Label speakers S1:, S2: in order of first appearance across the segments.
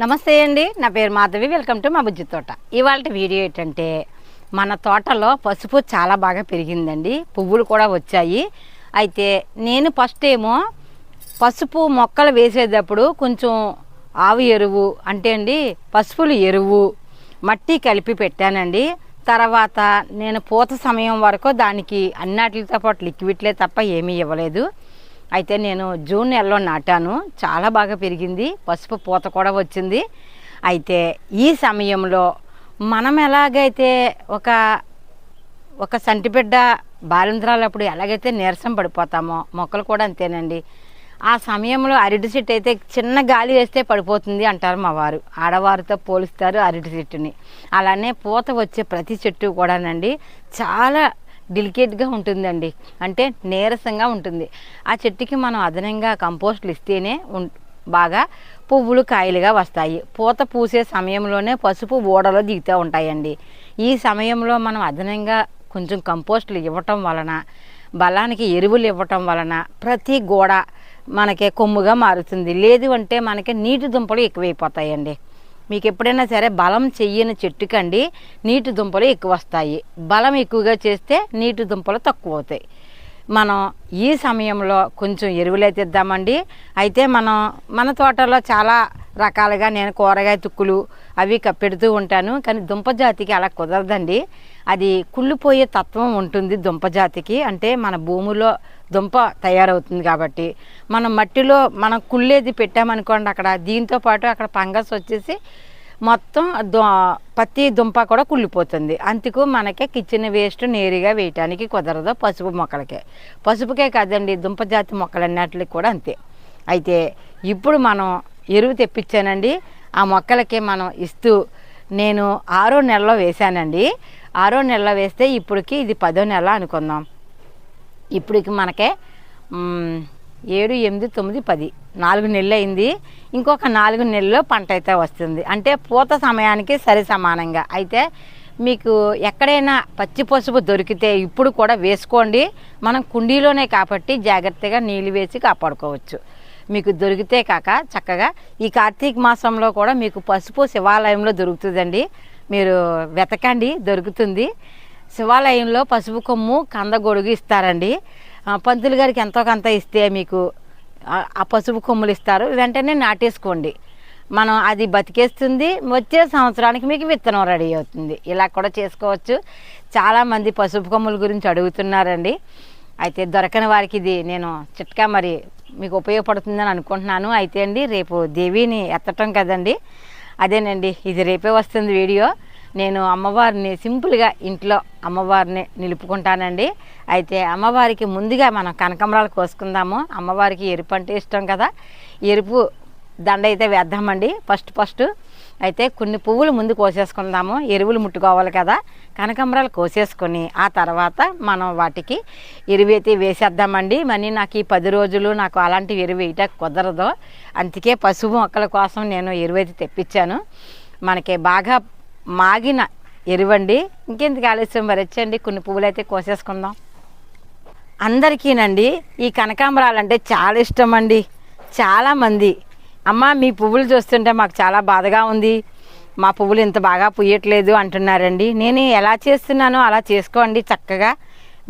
S1: నమస్తే అండి. నా పేరు మాధవి. వెల్కమ్ టు మా బుజ్జి తోట. ఇవాళ వీడియో ఏంటంటే మన తోటలో పసుపు చాలా బాగా పెరిగిందండి. పువ్వులు కూడా వచ్చాయి. అయితే నేను ఫస్ట్ ఏమో పసుపు మొక్కలు వేసేటప్పుడు కొంచెం ఆవు ఎరువు అంటే అండి పసుపులు ఎరువు మట్టి కలిపి పెట్టానండి. తర్వాత నేను పూత సమయం వరకు దానికి అన్నిటితో పాటు లిక్విడ్లే తప్ప ఏమీ ఇవ్వలేదు. అయితే నేను జూన్ నెలలో నాటాను. చాలా బాగా పెరిగింది. పసుపు పూత కూడా వచ్చింది. అయితే ఈ సమయంలో మనం ఎలాగైతే ఒక ఒక సంటిబిడ్డ బాలింద్రాలప్పుడు ఎలాగైతే నీరసం పడిపోతామో మొక్కలు కూడా అంతేనండి. ఆ సమయంలో అరటి చెట్టు అయితే చిన్న గాలి వేస్తే పడిపోతుంది అంటారు మా వారు. ఆడవారితో పోలుస్తారు అరటి చెట్టుని. అలానే పూత వచ్చే ప్రతి చెట్టు కూడానండి. చాలా డెలికేట్గా ఉంటుందండి. అంటే నీరసంగా ఉంటుంది. ఆ చెట్టుకి మనం అదనంగా కంపోస్ట్లు ఇస్తేనే ఉం- బాగా పువ్వులు కాయలుగా వస్తాయి. పూత పూసే సమయంలోనే పసుపు ఓడలో దిగుతూ ఉంటాయండి. ఈ సమయంలో మనం అదనంగా కొంచెం కంపోస్టులు ఇవ్వటం వలన బలానికి ఎరువులు ఇవ్వటం వలన ప్రతి గోడ మనకి కొమ్ముగా మారుతుంది. లేదు అంటే మనకి నీటి దుంపలు ఎక్కువైపోతాయండి. మీకు ఎప్పుడైనా సరే బలం చెయ్యని చెట్టుకండి నీటి దుంపలు ఎక్కువ వస్తాయి బలం ఎక్కువగా చేస్తే నీటి దుంపలు తక్కువ అవుతాయి మనం ఈ సమయంలో కొంచెం ఎరువులైతే ఇద్దామండి అయితే మనం మన తోటలో చాలా రకాలుగా నేను కూరగాయ తుక్కులు అవి క- పెడుతూ ఉంటాను. కానీ దుంప జాతికి అలా కుదరదండి. అది కుళ్ళిపోయే తత్వం ఉంటుంది దుంప జాతికి. అంటే మన భూమిలో దుంప తయారవుతుంది కాబట్టి. మనం మట్టిలో మనం కుళ్ళేది పెట్టామనుకోండి అక్కడ దీంతో పాటు అక్కడ ఫంగస్ వచ్చేసి మొత్తం దు పత్తి దుంప కూడా కుళ్ళిపోతుంది. అందుకు మనకి కిచెన్ వేస్ట్ నేరుగా వేయటానికి కుదరదు పసుపు మొక్కలకే. పసుపుకే కాదండి దుంప జాతి మొక్కలన్నిటికి కూడా అంతే. అయితే ఇప్పుడు మనం ఎరువు తెప్పించానండి. ఆ మొక్కలకి మనం ఇస్తూ నేను ఆరో నెలలో వేశానండి. ఆరో నెలలో వేస్తే ఇప్పటికి ఇది పదో నెల అనుకుందాం. ఇప్పటికి మనకే ఏడు ఎనిమిది తొమ్మిది పది. నాలుగు నెలలు అయింది ఇంకొక నాలుగు నెలల్లో పంట అయితే వస్తుంది. అంటే పూత సమయానికి సరి సమానంగా. అయితే మీకు ఎక్కడైనా పచ్చి పసుపు దొరికితే ఇప్పుడు కూడా వేసుకోండి. మనం కుండీలోనే కాబట్టి జాగ్రత్తగా నీళ్ళు వేసి కాపాడుకోవచ్చు. మీకు దొరికితే కాక చక్కగా ఈ కార్తీక మాసంలో కూడా మీకు పసుపు శివాలయంలో దొరుకుతుందండి. మీరు వెతకండి దొరుకుతుంది. శివాలయంలో పసుపు కొమ్ము కందగొడుగు ఇస్తారండి. పంతులు గారికి ఎంతో కొంత ఇస్తే మీకు ఆ- పసుపు కొమ్ములు ఇస్తారు వెంటనే నాటేసుకోండి. మనం అది బతికేస్తుంది వచ్చే సంవత్సరానికి మీకు విత్తనం రెడీ అవుతుంది. ఇలా కూడా చేసుకోవచ్చు. చాలామంది పసుపు కొమ్ముల గురించి అడుగుతున్నారండి. అయితే దొరకని వారికి ఇది నేను చిట్కా మరి మీకు ఉపయోగపడుతుందని అనుకుంటున్నాను. అయితే అండి రేపు దేవిని ఎత్తటం కదండి. అదేనండి ఇది రేపే వస్తుంది వీడియో. నేను అమ్మవారిని సింపుల్గా ఇంట్లో అమ్మవారిని నిలుపుకుంటానండి. అయితే అమ్మవారికి ముందుగా మనం కనకమరాలు కోసుకుందాము. అమ్మవారికి ఎరుపు అంటే ఇష్టం కదా. ఎరుపు దండ అయితే వేద్దామండి ఫస్ట్ ఫస్ట్. అయితే కొన్ని పువ్వులు ముందు కోసేసుకుందాము. ఎరువులు ముట్టుకోవాలి కదా. కనకాంబరాలు కోసేసుకొని ఆ తర్వాత మనం వాటికి ఎరువు అయితే వేసేద్దామండి. మరి నాకు ఈ పది రోజులు నాకు అలాంటి ఎరువు వేయటం కుదరదు. అందుకే పసుపు మొక్కల కోసం నేను ఎరువు అయితే తెప్పించాను. మనకి బాగా మాగిన ఎరువండి. ఇంకెందుకు ఆలస్యం? మరి వచ్చండి కొన్ని పువ్వులు అయితే కోసేసుకుందాం. అందరికీనండి ఈ కనకాంబరాలు అంటే చాలా ఇష్టం అండి చాలామంది అమ్మ మీ పువ్వులు చూస్తుంటే మాకు చాలా బాధగా ఉంది. మా పువ్వులు ఇంత బాగా పూయట్లేదు అంటున్నారండి. నేను ఎలా చేస్తున్నానో అలా చేసుకోండి చక్కగా.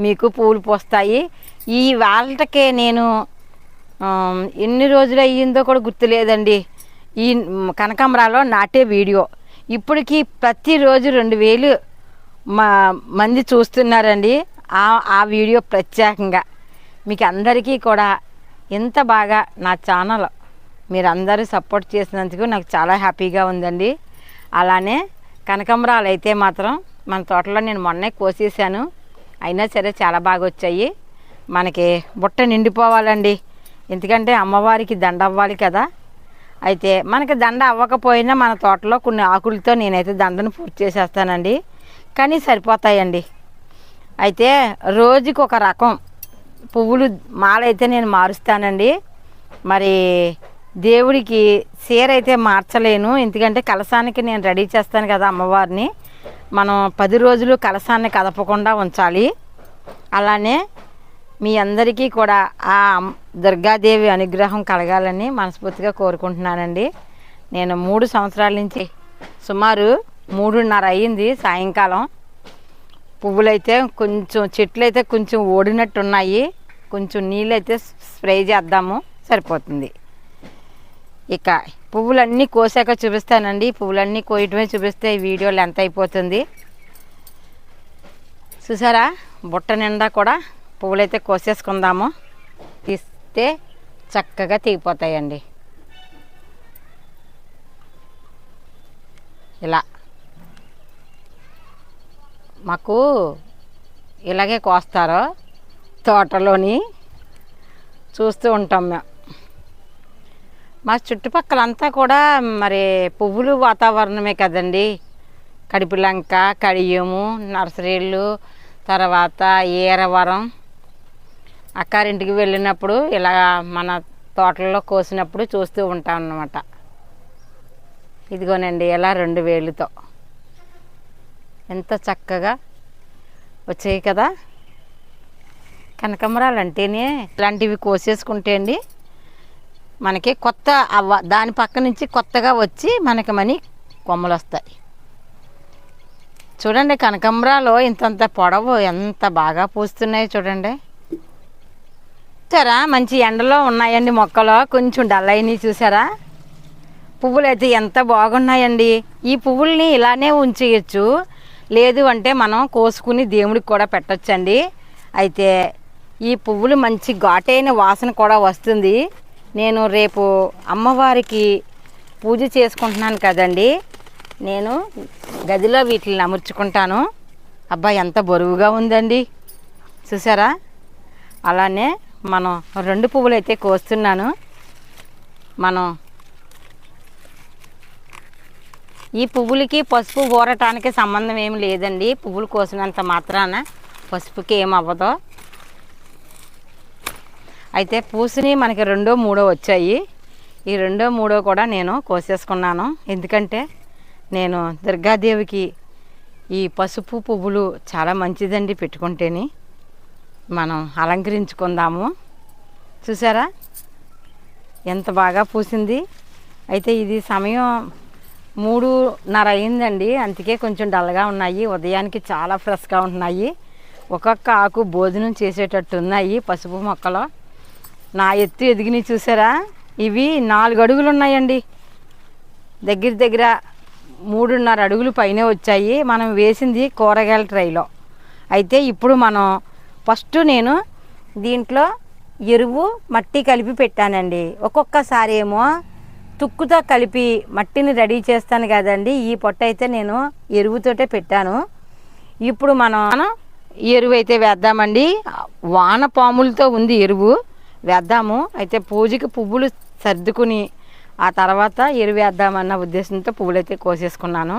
S1: మీకు పువ్వులు పోస్తాయి. ఈ వాళ్ళకే నేను ఎన్ని రోజులు అయ్యిందో కూడా గుర్తులేదండి. ఈ కనకాంబరాలో నాటే వీడియో. ఇప్పటికీ ప్రతిరోజు రెండు వేలు మా మంది చూస్తున్నారండి. ఆ ఆ వీడియో ప్రత్యేకంగా. మీకు అందరికీ కూడా ఎంత బాగా నా ఛానల్ మీరందరూ సపోర్ట్ చేసినందుకు నాకు చాలా హ్యాపీగా ఉందండి. అలానే కనకాంబరాలు అయితే మాత్రం మన తోటలో నేను మొన్నే కోసేసాను అయినా సరే చాలా బాగా వచ్చాయి. మనకి బుట్ట నిండిపోవాలండి. ఎందుకంటే అమ్మవారికి దండవ్వాలి కదా. అయితే మనకి దండ అవ్వకపోయినా మన తోటలో కొన్ని ఆకులతో నేనైతే దండను పూర్తి చేసేస్తానండి. కానీ సరిపోతాయండి. అయితే రోజుకి ఒక రకం పువ్వులు మాల అయితే నేను మారుస్తానండి. మరి దేవుడికి చీర అయితే మార్చలేను. ఎందుకంటే కలసానికి నేను రెడీ చేస్తాను కదా అమ్మవారిని. మనం పది రోజులు కలసాన్ని కదపకుండా ఉంచాలి. అలానే మీ అందరికీ కూడా ఆ దుర్గాదేవి అనుగ్రహం కలగాలని మనస్ఫూర్తిగా కోరుకుంటున్నానండి. నేను మూడు సంవత్సరాల నుంచి సుమారు మూడున్నర అయ్యింది సాయంకాలం. పువ్వులైతే కొంచెం చెట్లు అయితే కొంచెం ఓడినట్టు ఉన్నాయి కొంచెం నీళ్ళు అయితే స్ప్రే చేద్దాము. సరిపోతుంది. ఇక పువ్వులన్నీ కోసాక చూపిస్తానండి. పువ్వులన్నీ కోయటమే చూపిస్తే వీడియోలు ఎంత అయిపోతుంది. చూసారా? బుట్ట నిండా కూడా పువ్వులైతే కోసేసుకుందాము. తీస్తే చక్కగా తెగిపోతాయండి. ఇలా. మాకు ఇలాగే కోస్తారు తోటలోని. చూస్తూ ఉంటాం మేము. మా చుట్టుపక్కలంతా కూడా మరి పువ్వులు వాతావరణమే కదండి. కడిపిలంక కడియము నర్సరీలు తర్వాత ఏరవరం అక్కారింటికి వెళ్ళినప్పుడు ఇలా మన తోటల్లో కోసినప్పుడు చూస్తూ ఉంటాం అన్నమాట ఇదిగోనండి ఇలా రెండు వేలుతో. ఎంత చక్కగా వచ్చాయి కదా. కనకమరాలు అంటేనే ఇలాంటివి కోసేసుకుంటే అండి మనకి కొత్త అవ్వ దాని పక్క నుంచి కొత్తగా వచ్చి మనకి మనీ కొమ్మలు వస్తాయి చూడండి కనకమరాలు ఇంతంత పొడవు ఎంత బాగా పూస్తున్నాయి చూడండి. చూసారా మంచి ఎండలో ఉన్నాయండి మొక్కలు. కొంచెం డల్ అయినాయి చూసారా? పువ్వులు అయితే ఎంత బాగున్నాయండి. ఈ పువ్వుల్ని ఇలానే ఉంచేయచ్చు. లేదు అంటే మనం కోసుకుని దేవుడికి కూడా పెట్టచ్చండి. అయితే ఈ పువ్వులు మంచి ఘాటైన వాసన కూడా వస్తుంది. నేను రేపు అమ్మవారికి పూజ చేసుకుంటున్నాను కదండి. నేను గదిలో వీటిని అమర్చుకుంటాను. అబ్బా ఎంత బరువుగా ఉందండి. చూసారా? అలానే మనం రెండు పువ్వులు అయితే కోస్తున్నాను. మనం ఈ పువ్వులకి పసుపు ఊరటానికి సంబంధం ఏమి లేదండి. పువ్వులు కోసినంత మాత్రాన పసుపుకి ఏమవ్వదు అయితే పూసిని మనకి రెండో మూడో వచ్చాయి. ఈ రెండో మూడో కూడా నేను కోసేసుకున్నాను. ఎందుకంటే నేను దుర్గాదేవికి ఈ పసుపు పువ్వులు చాలా మంచిదండి పెట్టుకుంటేనే. మనం అలంకరించుకుందాము. చూసారా? ఎంత బాగా పూసింది. అయితే ఇది సమయం మూడున్నర అయిందండి. అందుకే కొంచెం డల్గా ఉన్నాయి. ఉదయానికి చాలా ఫ్రెష్గా ఉంటున్నాయి. ఒక్కొక్క ఆకు భోజనం చేసేటట్టు ఉన్నాయి పసుపు మొక్కలు. నా ఎత్తు ఎదిగినవి చూసారా? ఇవి నాలుగు అడుగులు ఉన్నాయండి. దగ్గర దగ్గర మూడున్నర అడుగులు పైనే వచ్చాయి. మనం వేసింది కూరగాయల ట్రైలో. అయితే ఇప్పుడు మనం ఫస్ట్ నేను దీంట్లో ఎరువు మట్టి కలిపి పెట్టానండి. ఒక్కొక్కసారి ఏమో తుక్కుతో కలిపి మట్టిని రెడీ చేస్తాను కదండి. ఈ పొట్ట అయితే నేను ఎరువుతోటే పెట్టాను. ఇప్పుడు మనం ఎరువు అయితే వేద్దామండి. వాన పాములతో ఉంది ఎరువు. వేద్దాము. అయితే పూజకి పువ్వులు సర్దుకుని ఆ తర్వాత ఎరువు వేద్దామన్న ఉద్దేశంతో పువ్వులు అయితే కోసేసుకున్నాను.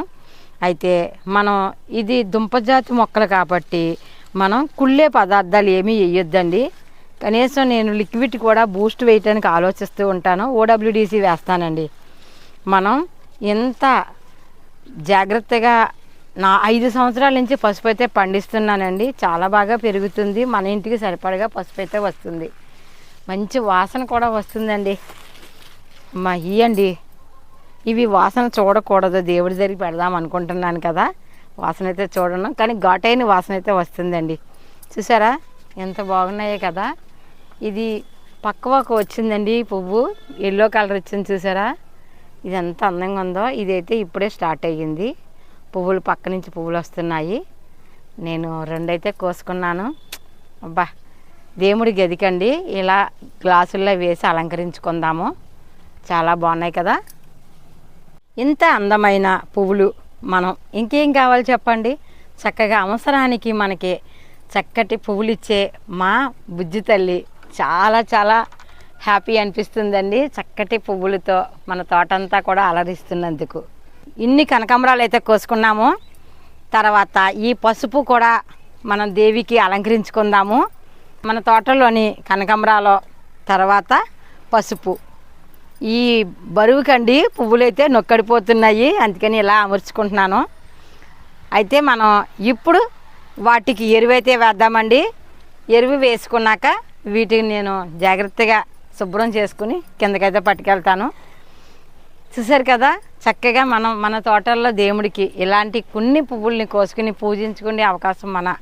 S1: అయితే మనం ఇది దుంపజాతి మొక్కలు కాబట్టి మనం కుళ్ళే పదార్థాలు ఏమీ వేయొద్దండి. కనీసం నేను లిక్విడ్ కూడా బూస్ట్ వేయటానికి ఆలోచిస్తూ ఉంటాను. ఓడబ్ల్యూడిసి వేస్తానండి. మనం ఎంత జాగ్రత్తగా నా ఐదు సంవత్సరాల నుంచి పసుపు అయితే పండిస్తున్నానండి. చాలా బాగా పెరుగుతుంది. మన ఇంటికి సరిపడగా పసుపు అయితే వస్తుంది. మంచి వాసన కూడా వస్తుందండి. మా ఇయ్యండి. ఇవి వాసన చూడకూడదు. దేవుడి దగ్గరికి పెడదాం అనుకుంటున్నాను కదా. వాసన అయితే చూడను కానీ ఘాటైన వాసన అయితే వస్తుందండి. చూసారా? ఎంత బాగున్నాయో కదా? ఇది పక్కవాకు వచ్చిందండి పువ్వు. ఎల్లో కలర్ వచ్చింది చూసారా? ఇది ఎంత అందంగా ఉందో? ఇదైతే ఇప్పుడే స్టార్ట్ అయ్యింది. పువ్వులు పక్క నుంచి పువ్వులు వస్తున్నాయి. నేను రెండైతే కోసుకున్నాను. అబ్బా! దేవుడి గదికండి. ఇలా గ్లాసుల్లో వేసి అలంకరించుకుందాము. చాలా బాగున్నాయి కదా? ఇంత అందమైన పువ్వులు మనం ఇంకేం కావాలి చెప్పండి? చక్కగా అవసరానికి మనకి చక్కటి పువ్వులు ఇచ్చే మా బుజ్జి తల్లి చాలా చాలా హ్యాపీ అనిపిస్తుందండి. చక్కటి పువ్వులతో మన తోటంతా కూడా అలరిస్తున్నందుకు. ఇన్ని కనకాంబరాలు అయితే కోసుకున్నాము. తర్వాత ఈ పసుపు కూడా మనం దేవికి అలంకరించుకుందాము. మన తోటలోని కనకాంబరాలు తర్వాత పసుపు. ఈ బరువుకండి పువ్వులైతే నొక్కడిపోతున్నాయి. అందుకని ఇలా అమర్చుకుంటున్నాను. అయితే మనం ఇప్పుడు వాటికి ఎరువైతే వేద్దామండి. ఎరువు వేసుకున్నాక వీటిని నేను జాగ్రత్తగా శుభ్రం చేసుకుని కిందకైతే పట్టుకెళ్తాను. చూసారు కదా చక్కగా మనం మన తోటల్లో దేవుడికి ఇలాంటి కొన్ని పువ్వుల్ని కోసుకుని పూజించుకునే అవకాశం మన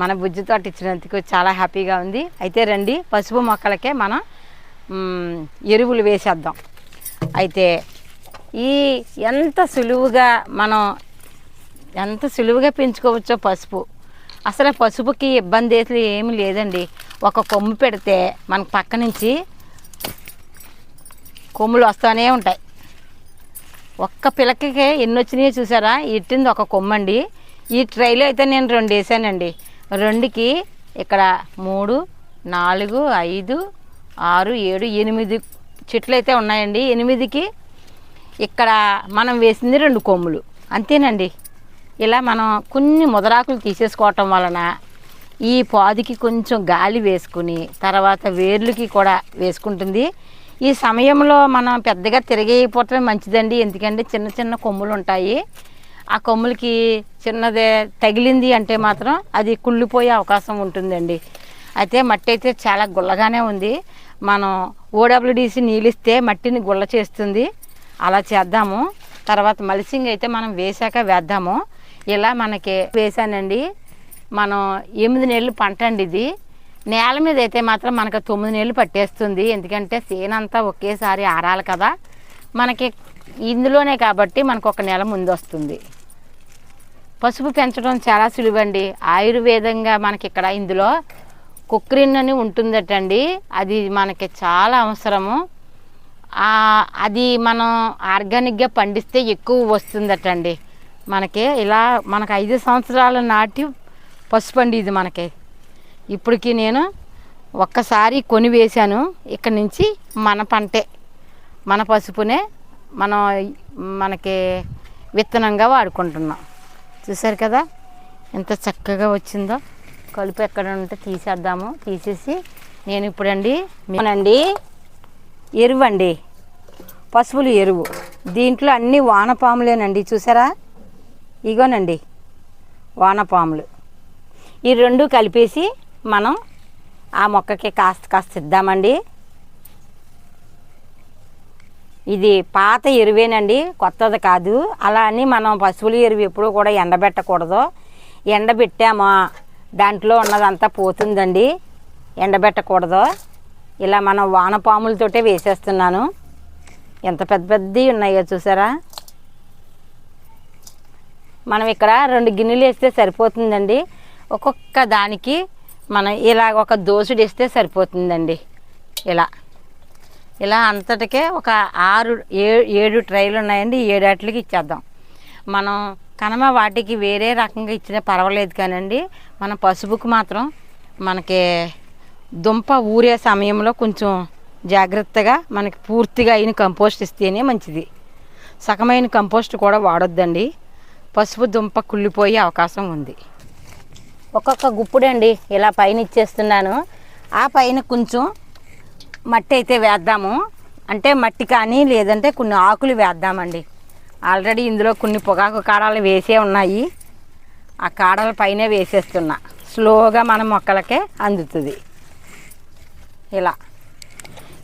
S1: మన బుజ్జి తోట ఇచ్చినందుకు చాలా హ్యాపీగా ఉంది. అయితే రండి పసుపు మొక్కలకే మనం ఎరువులు వేసేద్దాం. అయితే ఈ ఎంత సులువుగా మనం ఎంత సులువుగా పెంచుకోవచ్చో పసుపు. అసలు పసుపుకి ఇబ్బంది అయితే ఏమి లేదండి. ఒక కొమ్ము పెడితే మనకు పక్క నుంచి కొమ్ములు వస్తూనే ఉంటాయి. ఒక్క పిలకకే ఎన్ని వచ్చినాయో చూసారా? ఇట్టింది ఒక కొమ్మండి. ఈ ట్రైలో అయితే నేను రెండు వేసానండి. రెండుకి ఇక్కడ మూడు నాలుగు ఐదు ఆరు ఏడు ఎనిమిది చెట్లు అయితే ఉన్నాయండి. ఎనిమిదికి ఇక్కడ మనం వేసింది రెండు కొమ్ములు. అంతేనండి. ఇలా మనం కొన్ని ముదరాకులు తీసేసుకోవటం వలన ఈ పాదికి కొంచెం గాలి వేసుకుని తర్వాత వేర్లకి కూడా వేసుకుంటుంది. ఈ సమయంలో మనం పెద్దగా తిరగేయకపోవటమే మంచిదండి. ఎందుకంటే చిన్న చిన్న కొమ్ములు ఉంటాయి ఆ కొమ్ములకి చిన్నదే తగిలింది అంటే మాత్రం అది కుళ్ళిపోయే అవకాశం ఉంటుందండి. అయితే మట్టి అయితే చాలా గుల్లగానే ఉంది. మనం ఓడబ్ల్యూడిసి నీళ్ళిస్తే మట్టిని గుల్ల చేస్తుంది. అలా చేద్దాము. తర్వాత మల్సింగ్ అయితే మనం వేసాక వేద్దాము. ఇలా మనకి వేసానండి మనం ఎనిమిది నెలలు పంట అండి ఇది. నేల మీద అయితే మాత్రం మనకు తొమ్మిది నెలలు పట్టేస్తుంది. ఎందుకంటే సేనంతా ఒకేసారి ఆరాలి కదా. మనకి ఇందులోనే కాబట్టి మనకు ఒక నెల ముందు వస్తుంది. పసుపు పెంచడం చాలా సులువండి. ఆయుర్వేదంగా మనకి ఇక్కడ ఇందులో కుక్రిన్ అని ఉంటుందటండి. అది మనకి చాలా అవసరము. అది మనం ఆర్గానిక్గా పండిస్తే ఎక్కువ వస్తుందటండి. మనకి ఇలా మనకు ఐదు సంవత్సరాల నాటి పసుపండి ఇది మనకి. ఇప్పటికి నేను ఒక్కసారి కొని వేశాను. ఇక్కడ నుంచి మన పంటే మన పసుపునే మనం మనకి విత్తనంగా వాడుకుంటున్నాం. చూసారు కదా? ఎంత చక్కగా వచ్చిందో. కలుపు ఎక్కడ ఉంటే తీసేద్దాము. తీసేసి నేను ఇప్పుడండి అండి ఎరువు అండి పశువులు ఎరువు. దీంట్లో అన్ని వానపాములేనండి చూసారా? ఇగోనండి వానపాములు. ఈ రెండు కలిపేసి మనం ఆ మొక్కకి కాస్త కాస్త ఇద్దామండి. ఇది పాత ఎరువేనండి కొత్తది కాదు. అలా అని మనం పశువుల ఎరువు ఎప్పుడూ కూడా ఎండబెట్టకూడదు. ఎండబెట్టామా? దాంట్లో ఉన్నదంతా పోతుందండి. ఎండబెట్టకూడదు. ఇలా మనం వానపాములతోటే వేసేస్తున్నాను. ఎంత పెద్ద పెద్దవి ఉన్నాయో చూసారా? మనం ఇక్కడ రెండు గిన్నెలు వేస్తే సరిపోతుందండి. ఒక్కొక్క దానికి మనం ఇలా ఒక దోసుడు వేస్తే సరిపోతుందండి. ఇలా. ఇలా అంతటికే ఒక ఆరు ఏ ఏడు ట్రైలు ఉన్నాయండి ఏడాట్లకి ఏడాటికి ఇచ్చేద్దాం. మనం కనుమ వాటికి వేరే రకంగా ఇచ్చినా పర్వాలేదు కానండి. మన పసుపుకు మాత్రం మనకి దుంప ఊరే సమయంలో కొంచెం జాగ్రత్తగా మనకి పూర్తిగా అయిన కంపోస్ట్ ఇస్తేనే మంచిది. సగమైన కంపోస్ట్ కూడా వాడొద్దండి. పసుపు దుంప కుళ్ళిపోయే అవకాశం ఉంది. ఒక్కొక్క గుప్పుడండి ఇలా పైన ఇచ్చేస్తున్నాను. ఆ పైన కొంచెం మట్టి అయితే వేద్దాము. అంటే మట్టి కానీ లేదంటే కొన్ని ఆకులు వేద్దామండి. ఆల్రెడీ ఇందులో కొన్ని పొగాకు కాడలు వేసే ఉన్నాయి. ఆ కాడల పైనే వేసేస్తున్నా. స్లోగా మన మొక్కలకే అందుతుంది. ఇలా.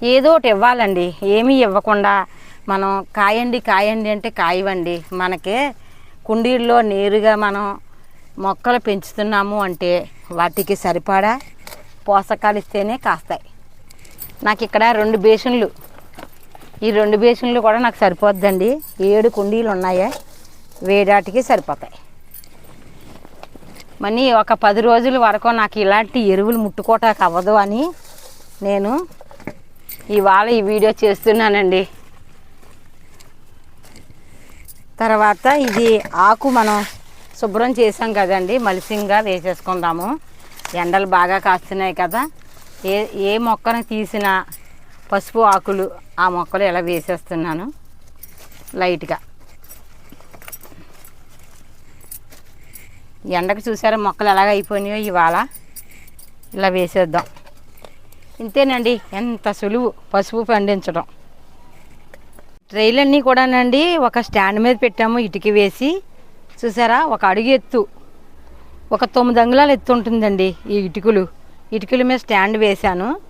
S1: ఏదో ఒకటి ఇవ్వాలండి. ఏమీ ఇవ్వకుండా మనం కాయండి కాయండి అంటే కాయవండి. మనకే కుండీల్లో నేరుగా మనం మొక్కలు పెంచుతున్నాము అంటే వాటికి సరిపడా పోషకాలు ఇస్తేనే కాస్తాయి. నాకు ఇక్కడ రెండు బేసిన్లు ఈ రెండు బేసిన్లు కూడా నాకు సరిపోద్దండి. ఏడు కుండీలు ఉన్నాయా. వేడాటికి సరిపోతాయి. మనీ ఒక పది రోజుల వరకు నాకు ఇలాంటి ఎరువులు ముట్టుకోవటానికి అవ్వదు అని నేను ఇవాళ ఈ వీడియో చేస్తున్నానండి. తర్వాత ఇది ఆకు మనం శుభ్రం చేసాం కదండి. మలిసింగా వేసేసుకుందాము. ఎండలు బాగా కాస్తున్నాయి కదా. ఏ ఏ మొక్కను తీసినా పసుపు ఆకులు ఆ మొక్కలు ఇలా వేసేస్తున్నాను. లైట్గా. ఎండకు చూసారా మొక్కలు ఎలాగ అయిపోయినాయో ఇవాళ. ఇలా వేసేద్దాం. ఇంతేనండి ఎంత సులువు పసుపు పండించడం. ట్రైలన్నీ కూడానండి ఒక స్టాండ్ మీద పెట్టాము ఇటుక వేసి. చూసారా ఒక అడుగు ఎత్తు. ఒక తొమ్మిది అంగుళాలు ఎత్తు ఉంటుందండి ఈ ఇటుకలు. ఇటుకల మీద స్టాండ్ వేశాను.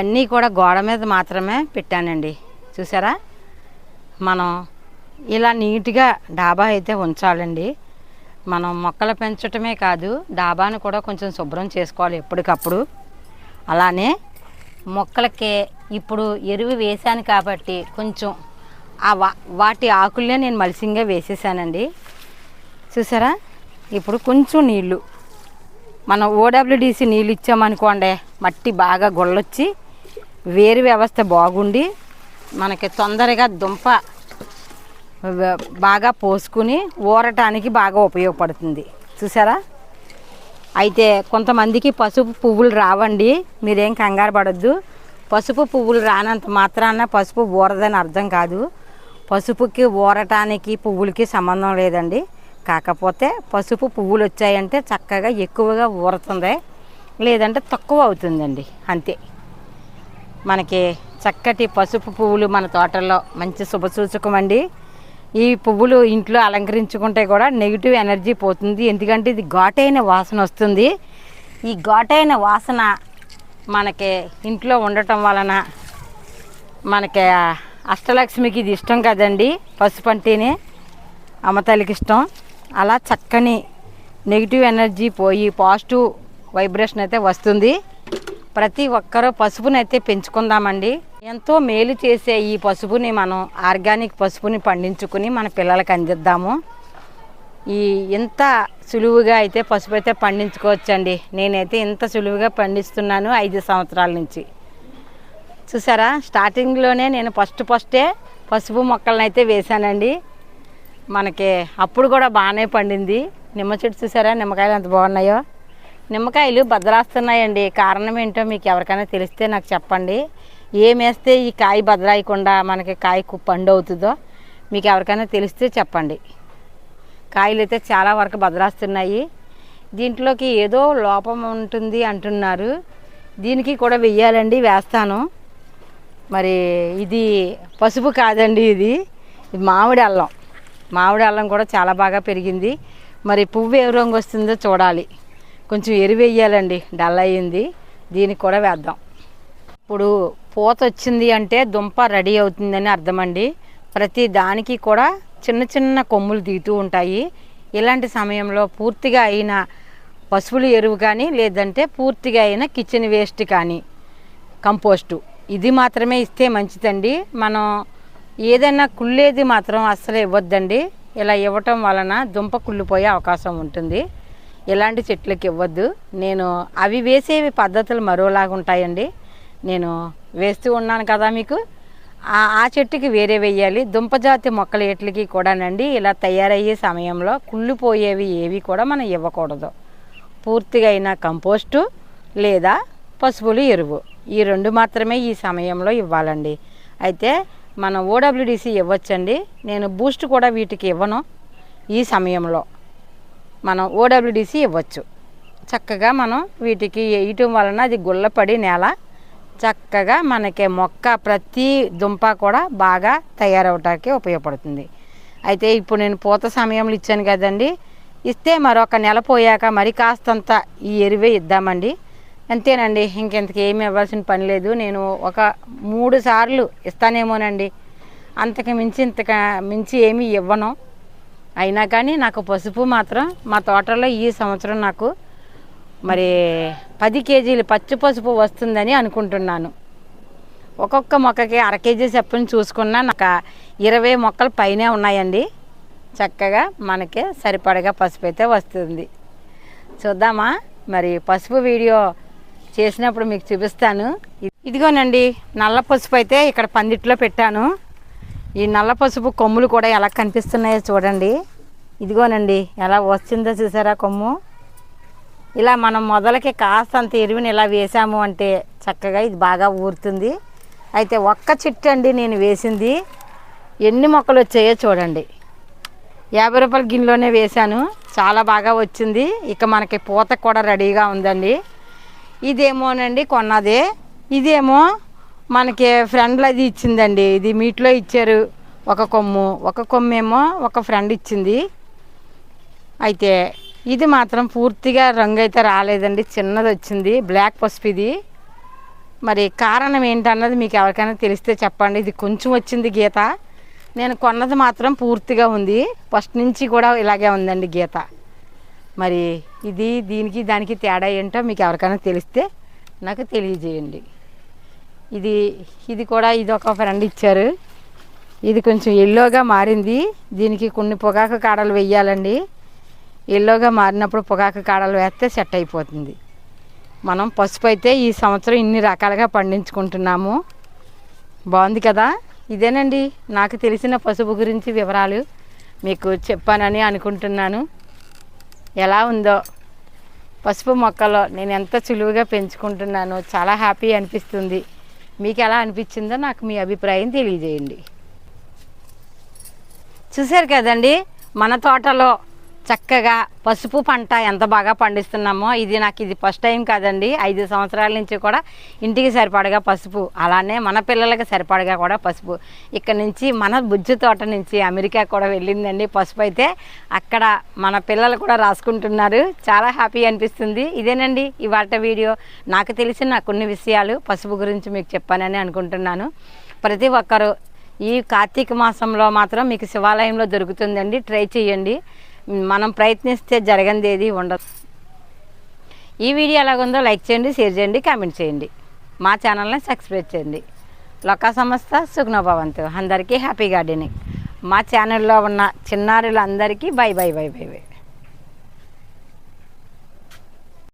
S1: అన్నీ కూడా గోడ మీద మాత్రమే పెట్టానండి. చూసారా? మనం ఇలా నీట్గా డాబా అయితే ఉంచాలండి. మనం మొక్కలు పెంచటమే కాదు డాబాను కూడా కొంచెం శుభ్రం చేసుకోవాలి ఎప్పటికప్పుడు. అలానే మొక్కలకి ఇప్పుడు ఎరువు వేశాను కాబట్టి కొంచెం ఆ వా వాటి ఆకులనే నేను మలిసింగా వేసేసానండి. చూసారా? ఇప్పుడు కొంచెం నీళ్ళు మనం ఓడబ్ల్యూడిసి నీళ్ళు ఇచ్చామనుకోండి మట్టి బాగా గొల్లొచ్చి వేరు వ్యవస్థ బాగుండి మనకి తొందరగా దుంప బాగా పోసుకుని ఊరటానికి బాగా ఉపయోగపడుతుంది. చూసారా? అయితే కొంతమందికి పసుపు పువ్వులు రావండి మీరేం కంగారు పడద్దు. పసుపు పువ్వులు రానంత మాత్రాన పసుపు ఊరదని అర్థం కాదు. పసుపుకి ఊరటానికి పువ్వులకి సంబంధం లేదండి. కాకపోతే పసుపు పువ్వులు వచ్చాయంటే చక్కగా ఎక్కువగా ఊరుతుంది. లేదంటే తక్కువ అవుతుందండి. అంతే. మనకి చక్కటి పసుపు పువ్వులు మన తోటల్లో మంచి శుభసూచకం అండి. ఈ పువ్వులు ఇంట్లో అలంకరించుకుంటే కూడా నెగిటివ్ ఎనర్జీ పోతుంది. ఎందుకంటే ఇది ఘాటైన వాసన వస్తుంది. ఈ ఘాటైన వాసన మనకి ఇంట్లో ఉండటం వలన మనకి అష్టలక్ష్మికి ఇది ఇష్టం కదండి. పసుపు అంటేనే అమ్మతల్లికి ఇష్టం. అలా చక్కని నెగిటివ్ ఎనర్జీ పోయి పాజిటివ్ వైబ్రేషన్ అయితే వస్తుంది. ప్రతి ఒక్కరూ పసుపుని అయితే పెంచుకుందామండి. ఎంతో మేలు చేసే ఈ పసుపుని మనం ఆర్గానిక్ పసుపుని పండించుకుని మన పిల్లలకి అందిద్దాము. ఈ ఇంత సులువుగా అయితే పసుపు అయితే పండించుకోవచ్చండి. నేనైతే ఇంత సులువుగా పండిస్తున్నాను ఐదు సంవత్సరాల నుంచి. చూసారా? స్టార్టింగ్లోనే నేను ఫస్ట్ ఫస్టే పసుపు మొక్కలను అయితే వేశానండి. మనకి అప్పుడు కూడా బాగానే పండింది. నిమ్మ చెట్టు చూసారా? నిమ్మకాయలు ఎంత బాగున్నాయో. నిమ్మకాయలు బద్దలాస్తున్నాయండి. కారణం ఏంటో మీకు ఎవరికైనా తెలిస్తే నాకు చెప్పండి. ఏమేస్తే ఈ కాయ బదలాయకుండా మనకి కాయ కు- పండు అవుతుందో మీకు ఎవరికైనా తెలిస్తే చెప్పండి. కాయలు అయితే చాలా వరకు బదలాస్తున్నాయి దీంట్లోకి ఏదో లోపం ఉంటుంది అంటున్నారు. దీనికి కూడా వెయ్యాలండి వేస్తాను. మరి ఇది పసుపు కాదండి ఇది మామిడి అల్లం. మామిడి అల్లం కూడా చాలా బాగా పెరిగింది. మరి పువ్వు ఏ రంగు వస్తుందో చూడాలి. కొంచెం ఎరువు వేయాలండి. డల్ అయ్యింది. దీనికి కూడా వేద్దాం. ఇప్పుడు పూత వచ్చింది అంటే దుంప రెడీ అవుతుందని అర్థమండి. ప్రతి దానికి కూడా చిన్న చిన్న కొమ్ములు దిగుతూ ఉంటాయి. ఇలాంటి సమయంలో పూర్తిగా అయిన పశువుల ఎరువు కానీ లేదంటే పూర్తిగా అయిన కిచెన్ వేస్ట్ కానీ కంపోస్టు. ఇది మాత్రమే ఇస్తే మంచిదండి. మనం ఏదైనా కుళ్ళేది మాత్రం అస్సలు ఇవ్వద్దండి. ఇలా ఇవ్వటం వలన దుంప కుళ్ళిపోయే అవకాశం ఉంటుంది. ఇలాంటి చెట్లకి ఇవ్వద్దు. నేను అవి వేసేవి పద్ధతులు మరోలాగా ఉంటాయండి. నేను వేస్తూ ఉన్నాను కదా మీకు. ఆ చెట్టుకి వేరే వేయాలి. దుంపజాతి మొక్కల ఎట్లకి కూడానండి ఇలా తయారయ్యే సమయంలో కుళ్ళిపోయేవి ఏవి కూడా మనం ఇవ్వకూడదు. పూర్తిగా అయిన కంపోస్టు లేదా పశువులు ఎరువు. ఈ రెండు మాత్రమే ఈ సమయంలో ఇవ్వాలండి. అయితే మనం ఓడబ్ల్యూడిసి ఇవ్వచ్చండి. నేను బూస్ట్ కూడా వీటికి ఇవ్వను ఈ సమయంలో. మనం ఓడబ్ల్యూడిసి ఇవ్వచ్చు. చక్కగా మనం వీటికి వేయటం వలన అది గుల్లపడి నేల చక్కగా మనకి మొక్క ప్రతి దుంప కూడా బాగా తయారవటానికి ఉపయోగపడుతుంది. అయితే ఇప్పుడు నేను పూత సమయంలో ఇచ్చాను కదండి. ఇస్తే మరొక నెల పోయాక మరి కాస్తంత ఈ ఎరువే ఇద్దామండి. అంతేనండి ఇంకెంతకి ఏమి ఇవ్వాల్సిన పని లేదు. నేను ఒక మూడు సార్లు ఇస్తానేమోనండి. అంతకు మించి ఇంతక మించి ఏమీ ఇవ్వను. అయినా కానీ నాకు పసుపు మాత్రం మా తోటలో ఈ సంవత్సరం నాకు మరి పది కేజీలు పచ్చి పసుపు వస్తుందని అనుకుంటున్నాను. ఒక్కొక్క మొక్కకి అర కేజీ చెప్పని చూసుకున్నా నాకు ఇరవై మొక్కలు పైనే ఉన్నాయండి. చక్కగా మనకి సరిపడగా పసుపు అయితే వస్తుంది. చూద్దామా? మరి పసుపు వీడియో చేసినప్పుడు మీకు చూపిస్తాను. ఇదిగోనండి నల్ల పసుపు అయితే ఇక్కడ పందిట్లో పెట్టాను. ఈ నల్ల పసుపు కొమ్ములు కూడా ఎలా కనిపిస్తున్నాయో చూడండి. ఇదిగోనండి ఎలా వచ్చిందో చూసారా కొమ్ము? ఇలా మనం మొదలకి కాస్తంత ఎరువుని ఇలా వేసాము అంటే చక్కగా ఇది బాగా ఊరుతుంది. అయితే ఒక్క చెట్టు అండి నేను వేసింది. ఎన్ని మొక్కలు వచ్చాయో చూడండి. యాభై రూపాయల గిన్నెలోనే వేశాను. చాలా బాగా వచ్చింది. ఇక మనకి పూత కూడా రెడీగా ఉందండి. ఇదేమోనండి కొన్నది. ఇదేమో మనకి ఫ్రెండ్లు అది ఇచ్చిందండి. ఇది మీట్లో ఇచ్చారు. ఒక కొమ్ము. ఒక కొమ్మేమో ఒక ఫ్రెండ్ ఇచ్చింది. అయితే ఇది మాత్రం పూర్తిగా రంగు అయితే రాలేదండి. చిన్నది వచ్చింది. బ్లాక్ పసుపు ఇది. మరి కారణం ఏంటన్నది మీకు ఎవరికైనా తెలిస్తే చెప్పండి. ఇది కొంచెం వచ్చింది గీత. నేను కొన్నది మాత్రం పూర్తిగా ఉంది. ఫస్ట్ నుంచి కూడా ఇలాగే ఉందండి గీత. మరి ఇది దీనికి దానికి తేడా ఏంటో మీకు ఎవరికైనా తెలిస్తే నాకు తెలియజేయండి. ఇది ఇది కూడా ఇది ఒక ఫ్రెండ్ ఇచ్చారు. ఇది కొంచెం ఎల్లోగా మారింది. దీనికి కొన్ని పొగాకు కాడలు వెయ్యాలండి. ఎల్లోగా మారినప్పుడు పొగాకు కాడలు వేస్తే సెట్ అయిపోతుంది. మనం పసుపు అయితే ఈ సంవత్సరం ఇన్ని రకాలుగా పండించుకుంటున్నాము. బాగుంది కదా? ఇదేనండి. నాకు తెలిసిన పసుపు గురించి వివరాలు మీకు చెప్పానని అనుకుంటున్నాను. ఎలా ఉందో. పసుపు మొక్కలో నేను ఎంత సులువుగా పెంచుకుంటున్నానో చాలా హ్యాపీ అనిపిస్తుంది. మీకు ఎలా అనిపించిందో నాకు మీ అభిప్రాయం తెలియజేయండి. చూశారు కదండి మన తోటలో చక్కగా పసుపు పంట ఎంత బాగా పండిస్తున్నామో ఇది నాకు ఇది ఫస్ట్ టైం కాదండి. ఐదు సంవత్సరాల నుంచి కూడా ఇంటికి సరిపడగా పసుపు అలానే మన పిల్లలకి సరిపడగా కూడా పసుపు. ఇక్కడ నుంచి మన బుజ్జి తోట నుంచి అమెరికా కూడా వెళ్ళిందండి పసుపు అయితే. అక్కడ మన పిల్లలు కూడా రాసుకుంటున్నారు. చాలా హ్యాపీ అనిపిస్తుంది. ఇదేనండి ఇవాళ వీడియో. నాకు తెలిసిన కొన్ని విషయాలు పసుపు గురించి మీకు చెప్పానని అనుకుంటున్నాను. ప్రతి ఒక్కరూ ఈ కార్తీక మాసంలో మాత్రం మీకు శివాలయంలో దొరుకుతుందండి. ట్రై చేయండి. మనం ప్రయత్నిస్తే జరగంది ఏది ఉండదు. ఈ వీడియో ఎలాగుందో లైక్ చేయండి షేర్ చేయండి కామెంట్ చేయండి. మా ఛానల్ని సబ్స్క్రైబ్ చేయండి. లొక్క సంస్థ సుగ్నభవంతు. అందరికీ హ్యాపీ గార్డెనింగ్. మా ఛానల్లో ఉన్న చిన్నారులందరికీ bye bye bye bye bye.